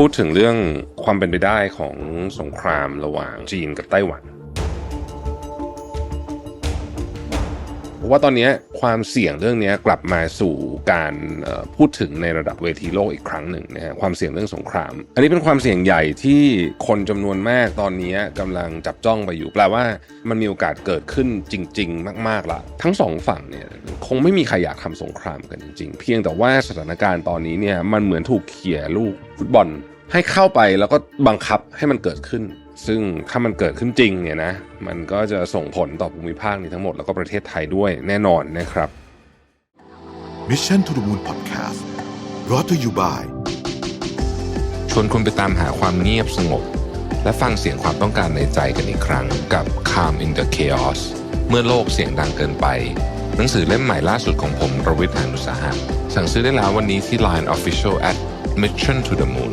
พูดถึงเรื่องความเป็นไปได้ของสงครามระหว่างจีนกับไต้หวัน ราะว่าตอนนี้ความเสี่ยงเรื่องนี้กลับมาสู่การพูดถึงในระดับเวทีโลกอีกครั้งหนึ่งนะฮะความเสี่ยงเรื่องสงคราม อันนี้เป็นความเสี่ยงใหญ่ที่คนจำนวนมากตอนนี้กำลังจับจ้องไปอยู่แปลว่ามันมีโอกาสเกิดขึ้นจริง ๆ มากๆละทั้งสองฝั่งเนี่ยคงไม่มีใครอยากทำสงครามกันจริง ๆ เพียงแต่ว่าสถานการณ์ตอนนี้เนี่ยมันเหมือนถูกเขี่ยลูกฟุตบอลให้เข้าไปแล้วก็บังคับให้มันเกิดขึ้น ซึ่งถ้ามันเกิดขึ้นจริงเนี่ยนะมันก็จะส่งผลต่อภูมิภาคนี้ทั้งหมดแล้วก็ประเทศไทยด้วยแน่นอนนะครับ Mission to the Moon Podcast brought to you by ชวนคุณไปตามหาความเงียบสงบ และฟังเสียงความต้องการในใจกันอีกครั้งกับ Calm in the Chaos เมื่อโลกเสียงดังเกินไป หนังสือเล่มใหม่ล่าสุดของผมรวิทยานุสาหะสั่งซื้อได้แล้ววันนี้ที่ Line Official at Mission to the Moon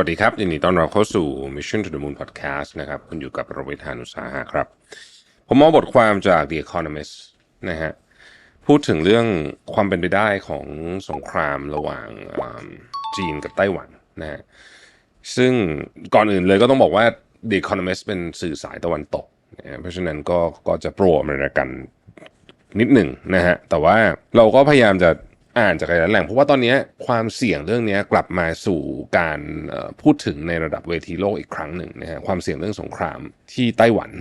วัสดีครับยินดีต้อนรับเข้าสู่ Mission to the Moon Podcast นะครับ คุณอยู่กับรวิทยานุสาหะครับ ผมมองบทความจาก The Economist นะฮะพูดถึงเรื่องความเป็นไปได้ของสงครามระหว่างจีนกับไต้หวันนะฮะซึ่งก่อนอื่นเลยก็ต้องบอกว่า The Economist เป็นสื่อสายตะวันตกนะเพราะฉะนั้นก็ก็จะโปรอเมริกันนิดหนึ่งนะฮะแต่ว่าเราก็พยายามจะ อ่านจากหลายแหล่งเพราะว่าตอนนี้ความเสี่ยงเรื่องนี้กลับมาสู่การพูดถึงในระดับเวทีโลกอีกครั้งหนึ่งนะฮะความเสี่ยงเรื่องสงครามที่ไต้หวัน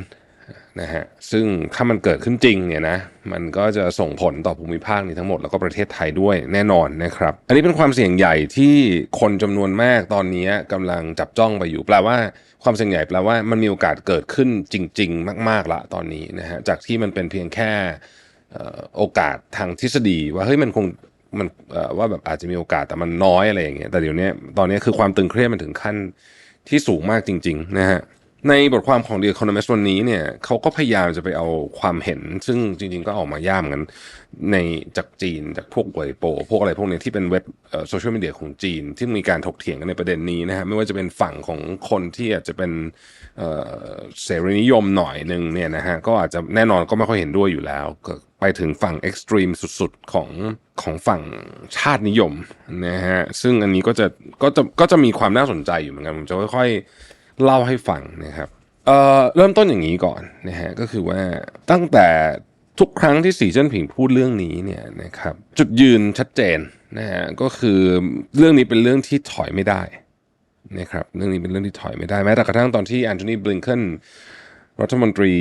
นะฮะซึ่งถ้ามันเกิดขึ้นจริงเนี่ยนะมันก็จะส่งผลต่อภูมิภาคนี้ทั้งหมดแล้วก็ประเทศไทยด้วยแน่นอนนะครับ อันนี้เป็นความเสี่ยงใหญ่ที่คนจำนวนมากตอนนี้กำลังจับจ้องไปอยู่แปลว่าความเสี่ยงใหญ่แปลว่ามันมีโอกาสเกิดขึ้นจริง ๆ มาก ๆละตอนนี้นะฮะจากที่มันเป็นเพียงแค่โอกาสทางทฤษฎีว่าเฮ้ยมันคง มันว่าแบบอาจจะมีโอกาสแต่มันน้อยอะไรอย่างเงี้ยแต่เดี๋ยวนี้ตอนนี้คือความตึงเครียดมันถึงขั้นที่สูงมากจริง ๆ นะฮะในบทความของ The Economist วันนี้เนี่ยเขาก็พยายามจะไปเอาความเห็น ซึ่งจริง ๆ ก็ออกมาย่ามกันในจากจีนจากพวกไวโป พวกอะไรพวกนี้ที่เป็นเว็บโซเชียลมีเดียของจีน ที่มีการถกเถียงกันในประเด็นนี้นะฮะไม่ว่าจะเป็นฝั่งของคนที่อาจจะเป็นเสรีนิยมหน่อยหนึ่งเนี่ยนะฮะก็อาจจะแน่นอนก็ไม่ค่อยเห็นด้วยอยู่แล้วก็ ถึงฝั่งเอ็กซ์ตรีมสุดๆของของฝั่งชาตินิยมนะฮะซึ่งอันนี้ก็จะก็จะก็จะมีความน่าสนใจอยู่เหมือนกันผมจะค่อยๆเล่าให้ฟังนะครับเอ่อเริ่มต้นอย่างนี้ก่อนนะฮะก็คือว่าตั้งแต่ทุกครั้งที่สีเจิ้นผิงพูดเรื่องนี้เนี่ยนะครับจุดยืนชัดเจนนะฮะก็คือเรื่องนี้เป็นเรื่องที่ถอยไม่ได้นะครับเรื่องนี้เป็นเรื่องที่ถอยไม่ได้แม้แต่กระทั่งตอนที่แอนโทนีบลิงเคน รัฐมนตรี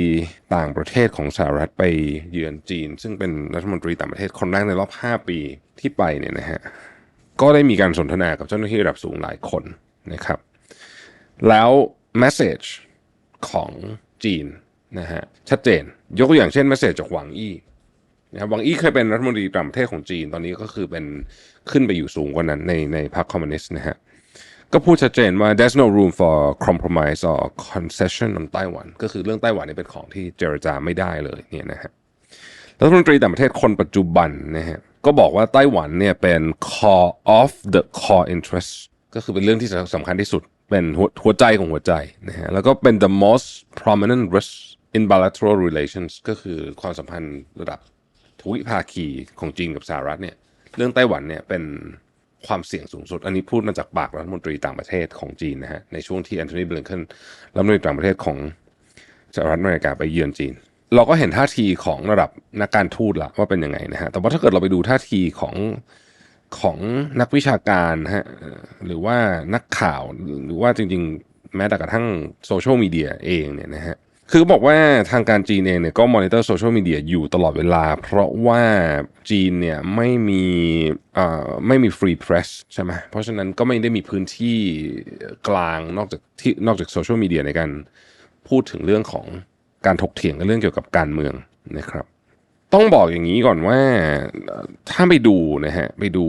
ต่างประเทศของสหรัฐไปเยือนจีน ซึ่งเป็นรัฐมนตรีต่างประเทศคนแรกในรอบ 5 ปีที่ไปเนี่ยนะฮะก็ได้มีการสนทนากับเจ้าหน้าที่ระดับสูงหลายคนนะครับ แล้วแมสเซจของจีนนะฮะชัดเจน ยกตัวอย่างเช่นแมสเซจจากหวังอี้นะครับหวังอี้เคยเป็นรัฐมนตรีต่างประเทศของจีน ตอนนี้ก็คือเป็นขึ้นไปอยู่สูงกว่านั้นในในพรรคคอมมิวนิสต์นะฮะ ก็พูดชัดเจนว่า there's no room for compromise or concession on Taiwan ก็คือเรื่องไต้หวันนี่เป็นของที่เจรจาไม่ได้เลยเนี่ยนะฮะรัฐมนตรีต่างประเทศคนปัจจุบันนะฮะก็บอกว่าไต้หวันเนี่ยเป็น core of the core interest ก็คือเป็นเรื่องที่สำคัญที่สุด เป็นหัวหัวใจของหัวใจนะฮะแล้วก็เป็น the most prominent risk in bilateral relations ก็คือความสัมพันธ์ระดับทวิภาคีของจีนกับสหรัฐเนี่ยเรื่องไต้หวันเนี่ยเป็น ความเสี่ยงสูงสุด อันนี้พูดมาจากปากรัฐมนตรีต่างประเทศของจีนนะฮะในช่วงที่แอนโทนีบลิงเคนรัฐมนตรีต่างประเทศของสหรัฐอเมริกาไปเยือนจีน เราก็เห็นท่าทีของระดับนักการทูตละว่าเป็นยังไงนะฮะแต่ว่าถ้าเกิดเราไปดูท่าทีของของนักวิชาการนะฮะหรือว่านักข่าวหรือว่าจริง ๆ แม้แต่กระทั่งโซเชียลมีเดียเองเนี่ยนะฮะ คือบอกว่าทางการจีนเองเนี่ยก็มอนิเตอร์โซเชียลมีเดียอยู่ตลอดเวลา เพราะว่าจีนเนี่ยไม่มีเอ่อไม่มีฟรีเพรสใช่ไหมเพราะฉะนั้นก็ไม่ได้มีพื้นที่กลางนอกจากที่นอกจากโซเชียลมีเดียในการพูดถึงเรื่องของการถกเถียงกันเรื่องเกี่ยวกับการเมืองนะครับ ต้องบอกอย่างนี้ก่อนว่าถ้าไปดูนะฮะไปดู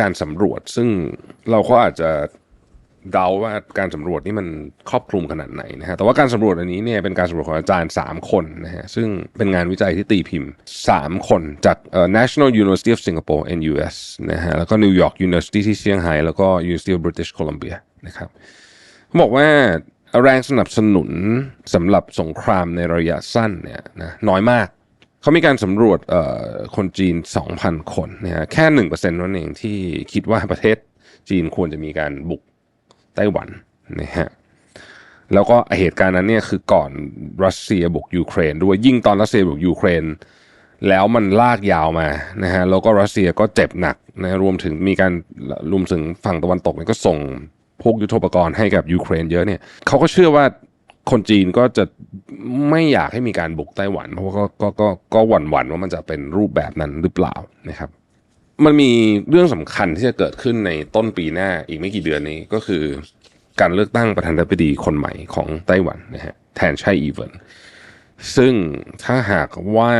การสำรวจซึ่งเราก็อาจจะ เดาว่าการสำรวจนี่มันครอบคลุมขนาดไหนนะฮะ แต่ว่าการสำรวจอันนี้เนี่ยเป็นการสำรวจของอาจารย์ 3 คนนะฮะ ซึ่งเป็นงานวิจัยที่ตีพิมพ์ 3 คนจาก National University of Singapore NUS นะฮะ แล้วก็ New York University ที่เซี่ยงไฮ้ แล้วก็ University of British Columbia นะครับเขาบอกว่าแรงสนับสนุนสำหรับสงครามในระยะสั้นเนี่ยนะน้อยมากเขามีการสำรวจคนจีน 2,000 คนนะฮะแค่หนึ่งเปอร์เซ็นต์นั่นเองที่คิดว่าประเทศจีนควรจะมีการบุก ไต้หวันนะฮะแล้วก็เหตุการณ์นั้นเนี่ยคือก่อนรัสเซียบุกยูเครนด้วยยิ่งตอนรัสเซียบุกยูเครน แล้วมันลากยาวมานะฮะแล้วก็รัสเซียก็เจ็บหนักนะรวมถึงมีการรวมถึงฝั่งตะวันตกเนี่ยก็ส่งพวกยุทโธปกรณ์ให้กับยูเครนเยอะเนี่ยเขาก็เชื่อว่าคนจีนก็จะไม่อยากให้มีการบุกไต้หวัน เพราะว่าก็ก็ก็ก็หวั่นหวั่นว่ามันจะเป็นรูปแบบนั้นหรือเปล่านะครับ มันมีเรื่องสำคัญที่จะเกิดขึ้นในต้นปีหน้าอีกไม่กี่เดือนนี้ก็คือ การเลือกตั้งประธานาธิบดีคนใหม่ของไต้หวันนะฮะแทนไช่อีเวนซึ่งถ้าหากว่า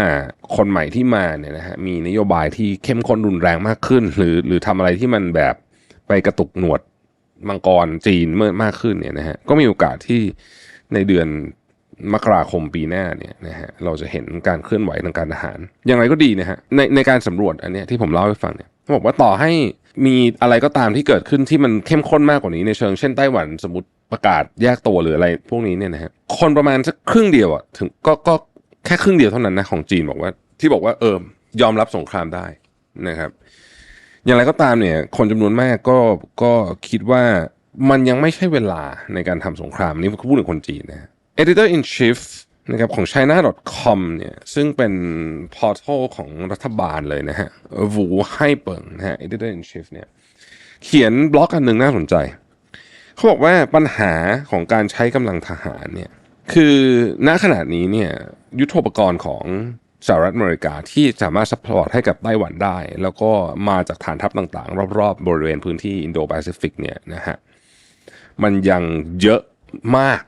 คนใหม่ที่มาเนี่ยนะฮะมีนโยบายที่เข้มข้นรุนแรงมากขึ้น หรือหรือทำอะไรที่มันแบบไปกระตุกหนวดมังกรจีนเมื่อมากขึ้นเนี่ยนะฮะก็มีโอกาสที่ในเดือน มกราคมปีหน้าเนี่ยนะฮะเราจะเห็นการเคลื่อนไหวทางการทหาร อย่างไรก็ดีนะฮะในในการสำรวจอันเนี้ยที่ผมเล่าให้ฟังเนี่ยเขาบอกว่าต่อให้มีอะไรก็ตามที่เกิดขึ้นที่มันเข้มข้นมากกว่านี้ในเชิงเช่นไต้หวันสมมติประกาศแยกตัวหรืออะไรพวกนี้เนี่ยนะฮะคนประมาณสักครึ่งเดียวอะถึงก็ก็แค่ครึ่งเดียวเท่านั้นนะของจีนบอกว่า ที่บอกว่าเออยอมรับสงครามได้นะครับ อย่างไรก็ตามเนี่ย คนจำนวนมากก็ก็คิดว่ามันยังไม่ใช่เวลาในการทำสงครามนี่พูดถึงคนจีนนะ editor in chief นะครับของ china.com เนี่ยซึ่งเป็นพอร์ทัลของรัฐบาลเลยนะฮะวูไฮเปิงนะฮะ editor in chief เนี่ยเขียนบล็อกอันหนึ่งน่าสนใจ เขาบอกว่าปัญหาของการใช้กำลังทหารเนี่ยคือณขณะนี้เนี่ยยุทธปกรณ์ของสหรัฐอเมริกาที่สามารถซัพพอร์ตให้กับไต้หวันได้ แล้วก็มาจากฐานทัพต่างๆ รอบๆ บริเวณพื้นที่อินโดแปซิฟิกเนี่ยนะฮะมันยังเยอะมาก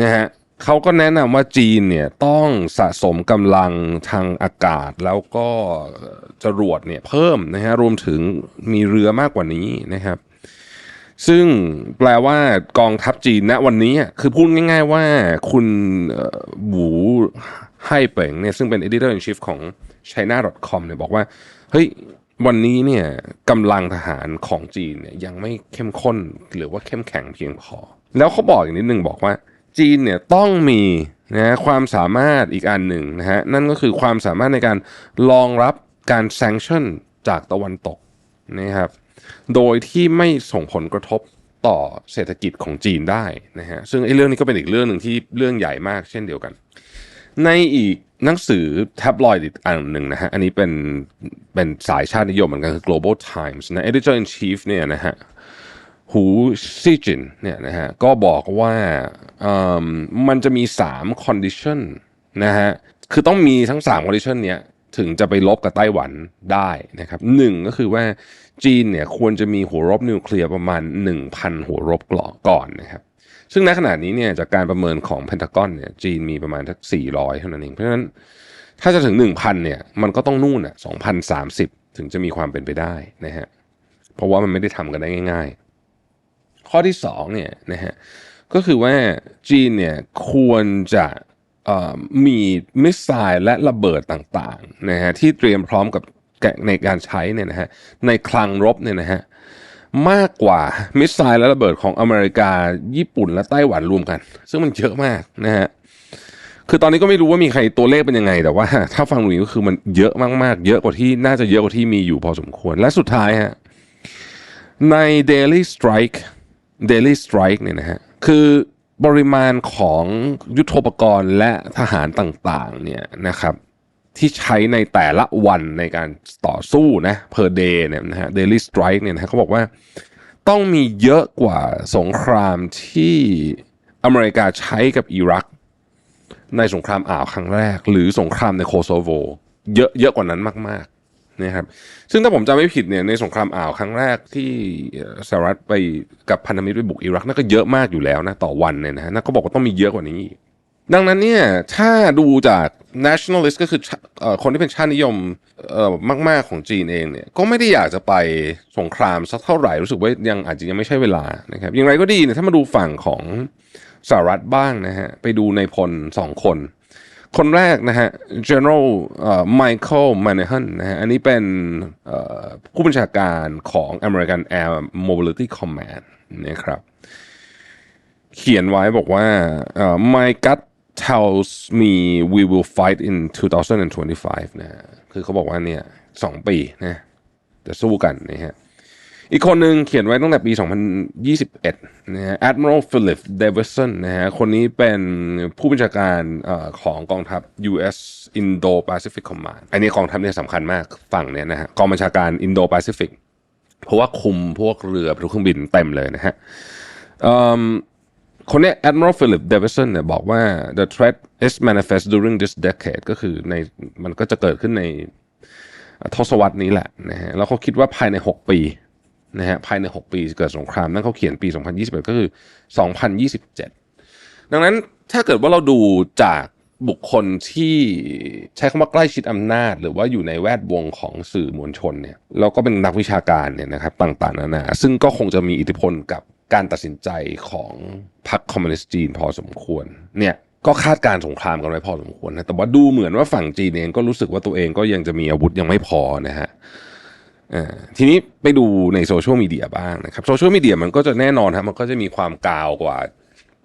นะฮะเขาก็แนะนำว่าจีนเนี่ยต้องสะสมกำลังทางอากาศแล้วก็จรวดเนี่ยเพิ่มนะฮะรวมถึงมีเรือมากกว่านี้นะครับ ซึ่งแปลว่ากองทัพจีนณวันนี้อะคือพูดง่ายๆว่าคุณเอ่อหวูไห่เป่งเนี่ยซึ่งเป็น editor in chief ของ china.com เนี่ยบอกว่า เฮ้ยวันนี้เนี่ยกำลังทหารของจีนเนี่ยยังไม่เข้มข้นหรือว่าเข้มแข็งเพียงพอ แล้วเขาบอกอย่างนิดนึงบอกว่า จีนเนี่ยต้องมีนะความสามารถอีกอันหนึ่งนะฮะนั่นก็คือความสามารถในการรองรับการ sanction จากตะวันตกนะครับโดยที่ไม่ส่งผลกระทบต่อเศรษฐกิจของจีนได้นะฮะซึ่งไอ้เรื่องนี้ก็เป็นอีกเรื่องหนึ่งที่เรื่องใหญ่มากเช่นเดียวกัน ในอีกหนังสือแท็บลอยด์อีกอันหนึ่งนะฮะอันนี้เป็นเป็นสายชาตินิยมเหมือนกันคือ global times นะ editor in chief เนี่ยนะฮะ หูซีจินเนี่ยนะฮะก็บอกว่ามมันจะมี 3 condition นะฮะคือต้องมีทั้ง 3 condition เนี้ยถึงจะไปลบกับไต้หวันได้นะครับหนึ่งก็คือว่าจีนเนี่ยควรจะมีหัวรบนิวเคลียร์ประมาณ 1,000 หัวรบกลอก่อนนะครับซึ่งณขณะนี้เนี่ยจากการประเมินของเพนทากอนเนี่ยจีนมีประมาณสัก 400 เท่านั้นเอง เพราะฉะนั้นถ้าจะถึง 1,000เนี่ยมันก็ต้องนู่นอะ2,030 ถึงจะมีความเป็นไปได้นะฮะเพราะว่ามันไม่ได้ทำกันได้ง่าย ข้อที่2เนี่ยนะฮะก็คือว่าจีนเนี่ยควรจะมีมิสไซล์และระเบิดต่างๆนะฮะที่เตรียมพร้อมกับแกในการใช้เนี่ยนะฮะในคลังรบเนี่ยนะฮะมากกว่ามิสไซล์และระเบิดของอเมริกา ญี่ปุ่นและไต้หวันรวมกัน ซึ่งมันเยอะมากนะฮะคือตอนนี้ก็ไม่รู้ว่ามีใครตัวเลขเป็นยังไง แต่ว่า ถ้าฟังดูก็คือมันเยอะมากๆ เยอะกว่าที่น่าจะเยอะกว่าที่มีอยู่พอสมควรและสุดท้ายฮะใน Daily Strike Daily Strike เนี่ยนะฮะคือปริมาณของยุทโธปกรณ์และทหารต่างๆเนี่ยนะครับที่ใช้ในแต่ละวันในการต่อสู้นะ per day เนี่ยนะฮะ daily strike เนี่ยนะฮะเขาบอกว่าต้องมีเยอะกว่าสงครามที่อเมริกาใช้กับอิรัก ในสงครามอ่าวครั้งแรก หรือสงครามในโคโซโว เยอะเยอะกว่านั้นมาก นะครับซึ่งถ้าผมจำไม่ผิดเนี่ยในสงครามอ่าวครั้งแรกที่สหรัฐไปกับพันธมิตรไปบุกอิรักนั่นก็เยอะมากอยู่แล้วนะต่อวันเนี่ยนะฮะนั่นก็บอกว่าต้องมีเยอะกว่านี้อีกดังนั้นเนี่ยถ้าดูจาก nationalist ก็คือคนที่เป็นชาตินิยมมาก ๆ ของจีนเองเนี่ยก็ไม่ได้อยากจะไปสงครามสักเท่าไหร่รู้สึกว่ายังอาจจะยังไม่ใช่เวลานะครับอย่างไรก็ดีเนี่ยถ้ามาดูฝั่งของสหรัฐบ้างนะฮะไปดูในพลสองคน คนแรกนะฮะ General เอ่อ Michael Manahan นะฮะอันนี้เป็นผู้บัญชาการของ American Air Mobility Command นะครับเขียนไว้บอกว่า my gut tells me we will fight in 2025 นะฮะคือเขาบอกว่าเนี่ยสองปีนะจะสู้กันนะฮะ อีกคนหนึ่งเขียนไว้ตั้งแต่ปี 2021นะฮะ Admiral Philip Davidson นะฮะ คนนี้เป็นผู้บัญชาการอของกองทัพ US Indo-Pacific Command อันนี้กองทัพเนี่ยสำคัญมากฝั่งเนี่ยนะฮะ กองบัญชาการ Indo-Pacific เพราะว่าคุมพวกเรือพวกเครื่องบินเต็มเลยนะฮะคนเนี้ย Admiral Philip Davidson เนี่ยบอกว่า the threat is manifest during this decade ก็คือในมันก็จะเกิดขึ้นในทศวรรษนี้แหละนะฮะแล้วเขาคิดว่าภายใน 6 ปี นะฮะภายใน 6 ปีเกิดสงครามนั่นเขาเขียนปี 2021 ก็คือ 2027 ดังนั้นถ้าเกิดว่าเราดูจากบุคคลที่ใช้คำว่าใกล้ชิดอำนาจ หรือว่าอยู่ในแวดวงของสื่อมวลชนเนี่ยแล้วก็เป็นนักวิชาการเนี่ยนะครับต่างๆนานาซึ่งก็คงจะมีอิทธิพลกับการตัดสินใจของพรรคคอมมิวนิสต์จีนพอสมควรเนี่ยก็คาดการสงครามกันไว้พอสมควรนะแต่ว่าดูเหมือนว่าฝั่งจีนเองก็รู้สึกว่าตัวเองก็ยังจะมีอาวุธยังไม่พอนะฮะ ทีนี้ไปดูในโซเชียลมีเดียบ้างนะครับโซเชียลมีเดียมันก็จะแน่นอนครับมันก็จะมีความกาวกว่า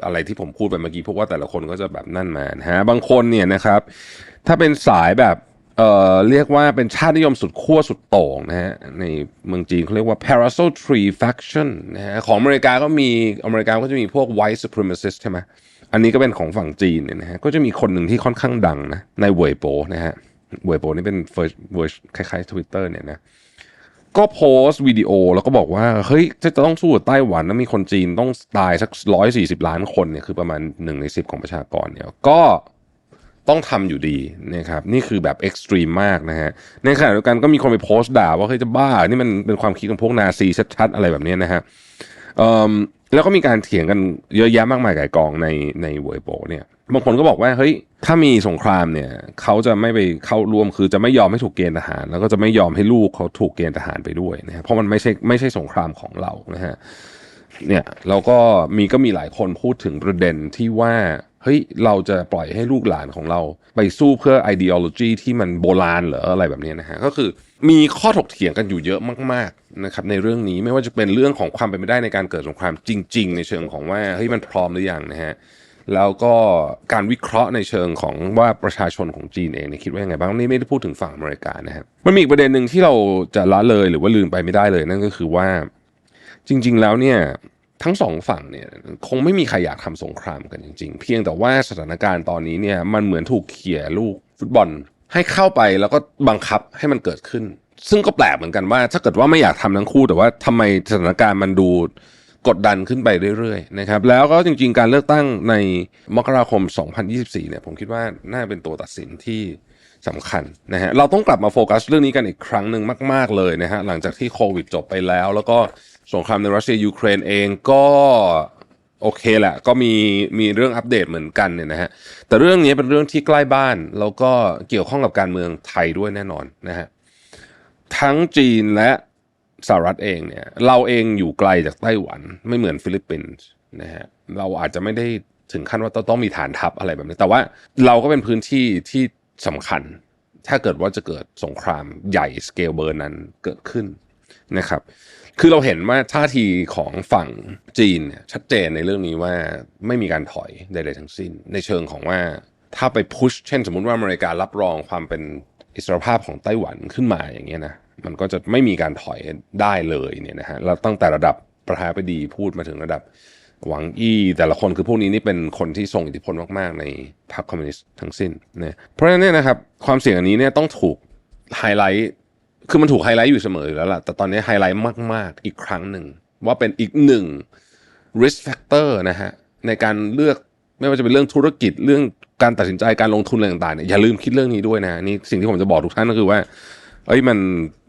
อะไรที่ผมพูดไปเมื่อกี้เพราะว่าแต่ละคนก็จะแบบนั่นมานะฮะบางคนเนี่ยนะครับ ถ้าเป็นสายแบบเอ่อเรียกว่าเป็นชาตินิยมสุดขั้วสุดโต่งนะฮะในเมืองจีนเขาเรียกว่า parasol tree faction นะฮะของอเมริกาก็มีอเมริกาก็จะมีพวก white supremacist ใช่ไหมอันนี้ก็เป็นของฝั่งจีนเนี่ยนะฮะก็จะมีคนหนึ่งที่ค่อนข้างดังนะในเวยโปนะฮะเวยโปนี่เป็น first v e r s คล้ายๆ Twitter เนี่ยนะ ก็โพสต์วิดีโอแล้วก็บอกว่าเฮ้ยจะต้องสู้กับไต้หวันแล้วมีคนจีนต้องตายสักร้อยสี่สิบล้านคนเนี่ยคือประมาณหนึ่งในสิบของประชากรเนี่ยก็ต้องทำอยู่ดีนะครับนี่คือแบบเอ็กซ์ตรีมมากนะฮะในขณะเดียวกันก็มีคนไปโพสต์ด่าว่าเฮ้ยจะบ้า นี่มันเป็นความคิดของพวกนาซีชัดๆ อะไรแบบนี้นะฮะแล้วก็มีการเถียงกันเยอะแยะมากมายไก่ายกองในในเวยโปเนี่ยบางคนก็บอกว่าเฮ้ย ถ้ามีสงครามเนี่ยเขาจะไม่ไปเข้าร่วมคือจะไม่ยอมให้ถูกเกณฑ์ทหาร แล้วก็จะไม่ยอมให้ลูกเขาถูกเกณฑ์ทหารไปด้วยนะเพราะมันไม่ใช่ไม่ใช่สงครามของเรานะฮะเนี่ยเราก็มีก็มีหลายคนพูดถึงประเด็นที่ว่าเฮ้ยเราจะปล่อยให้ลูกหลานของเรา ไปสู้เพื่อ ideology ที่มันโบราณเหรออะไรแบบนี้นะฮะก็คือมีข้อถกเถียงกันอยู่เยอะมากๆนะครับในเรื่องนี้ไม่ว่าจะเป็นเรื่องของความเป็นไปได้ในการเกิดสงครามจริง ๆ ในเชิงของว่าเฮ้ยมันพร้อมหรือยังนะฮะ แล้วก็การวิเคราะห์ในเชิงของว่าประชาชนของจีนเองเนี่ยคิดว่ายังไงบ้างนี่ไม่ได้พูดถึงฝั่งอเมริกานะครับมันมีอีกประเด็นหนึ่งที่เราจะละเลยหรือว่าลืมไปไม่ได้เลยนั่นก็คือว่าจริง ๆ แล้วเนี่ยทั้งสองฝั่งเนี่ยคงไม่มีใครอยากทำสงครามกันจริง ๆ เพียงแต่ว่าสถานการณ์ตอนนี้เนี่ยมันเหมือนถูกเขี่ยลูกฟุตบอล ให้เข้าไปแล้วก็บังคับให้มันเกิดขึ้น ซึ่งก็แปลกเหมือนกันว่า ถ้าเกิดว่าไม่อยากทำทั้งคู่ แต่ว่าทำไมสถานการณ์มันดู กดดันขึ้นไปเรื่อยๆนะครับแล้วก็จริงๆ การเลือกตั้งในมกราคม 2024 เนี่ยผมคิดว่าน่าเป็นตัวตัดสินที่สำคัญนะฮะเราต้องกลับมาโฟกัสเรื่องนี้กันอีกครั้งหนึ่งมาก ๆเลยนะฮะหลังจากที่โควิดจบไปแล้ว แล้วก็สงครามในรัสเซียยูเครนเองก็โอเคแหละก็มีมีเรื่องอัปเดตเหมือนกันเนี่ยนะฮะแต่เรื่องนี้เป็นเรื่องที่ใกล้บ้าน แล้วก็เกี่ยวข้องกับการเมืองไทยด้วยแน่นอนนะฮะทั้งจีนและ สหรัฐเองเนี่ย เราเองอยู่ไกลจากไต้หวันไม่เหมือนฟิลิปปินส์นะฮะเราอาจจะไม่ได้ถึงขั้นว่าต้องมีฐานทัพอะไรแบบนี้ แต่ว่าเราก็เป็นพื้นที่ที่สำคัญ ถ้าเกิดว่าจะเกิดสงครามใหญ่สเกลเบอร์นั้นเกิดขึ้นนะครับ คือเราเห็นว่าท่าทีของฝั่งจีนเนี่ยชัดเจนในเรื่องนี้ว่าไม่มีการถอยใดๆทั้งสิ้น ในเชิงของว่าถ้าไปพุชเช่นสมมุติว่าอเมริการับรองความเป็นอิสรภาพของไต้หวันขึ้นมาอย่างเงี้ยนะ มันก็จะไม่มีการถอยได้เลยเนี่ยนะฮะแล้วตั้งแต่ระดับประธานาธิบดีพูดมาถึงระดับหวังอี้แต่ละคนคือพวกนี้นี่เป็นคนที่ทรงอิทธิพลมาก ๆ ในพรรคคอมมิวนิสต์ทั้งสิ้นนะเพราะฉะนั้นเนี่ยนะครับความเสี่ยงอันนี้เนี่ยต้องถูกไฮไลท์คือมันถูกไฮไลท์อยู่เสมออยู่แล้วล่ะ แต่ตอนนี้ไฮไลท์มาก ๆ อีกครั้งหนึ่ง ว่าเป็นอีกหนึ่ง risk factor นะฮะในการเลือกไม่ว่าจะเป็นเรื่องธุรกิจเรื่องการตัดสินใจการลงทุนอะไรต่างๆเนี่ยอย่าลืมคิดเรื่องนี้ด้วยนะฮะนี่สิ่งที่ผมจะบอกทุกท่านก็คือว่า เอ้ยมัน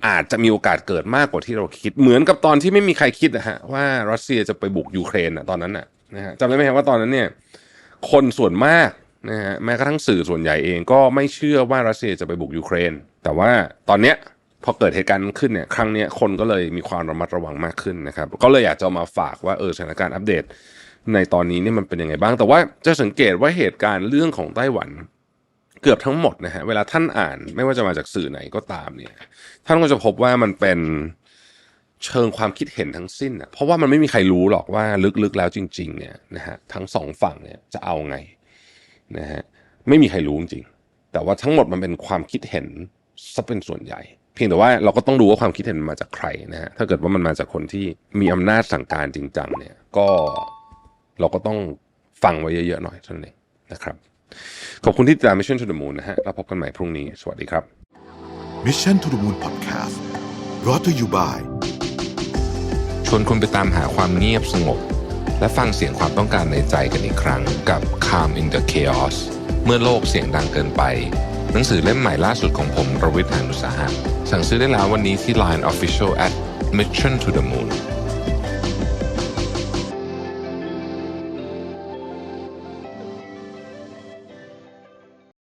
อาจจะมีโอกาสเกิดมากกว่าที่เราคิด เหมือนกับตอนที่ไม่มีใครคิดนะฮะว่ารัสเซียจะไปบุกยูเครนอะตอนนั้นน่ะนะฮะจำได้ไหมครับว่าตอนนั้นเนี่ยคนส่วนมากนะฮะแม้กระทั่งสื่อส่วนใหญ่เองก็ไม่เชื่อว่ารัสเซียจะไปบุกยูเครน แต่ว่าตอนเนี้ยพอเกิดเหตุการณ์ขึ้นเนี่ยครั้งเนี้ยคนก็เลยมีความระมัดระวังมากขึ้นนะครับก็เลยอยากจะมาฝากว่าเออสถานการณ์อัปเดตในตอนนี้เนี่ยมันเป็นยังไงบ้าง แต่ว่าจะสังเกตว่าเหตุการณ์เรื่องของไต้หวัน เกือบทั้งหมดนะฮะเวลาท่านอ่านไม่ว่าจะมาจากสื่อไหนก็ตามเนี่ย ท่านก็จะพบว่ามันเป็นเชิงความคิดเห็นทั้งสิ้นอะเพราะว่ามันไม่มีใครรู้หรอกว่าลึกๆแล้วจริง ๆ เนี่ยนะฮะทั้งสองฝั่งเนี่ยจะเอาไงนะฮะไม่มีใครรู้จริง แต่ว่าทั้งหมดมันเป็นความคิดเห็นซะเป็นส่วนใหญ่ เพียงแต่ว่าเราก็ต้องดูว่าความคิดเห็นมันมาจากใครนะฮะถ้าเกิดว่ามันมาจากคนที่มีอำนาจสั่งการจริงจังเนี่ยก็เราก็ต้องฟังไว้เยอะๆหน่อยเท่านั้นเองนะครับ ขอบคุณที่ติดตาม Mission to the Moon นะฮะแล้วพบกันใหม่พรุ่งนี้ สวัสดีครับ Mission to the Moon Podcast brought to you by ชวนคุณไปตามหาความเงียบสงบ และฟังเสียงความต้องการในใจกันอีกครั้งกับ Calm in the Chaos เมื่อโลกเสียงดังเกินไป หนังสือเล่มใหม่ล่าสุดของผมรวิทยานุสาหะสั่งซื้อได้แล้ววันนี้ที่ Line Official at Mission to the Moon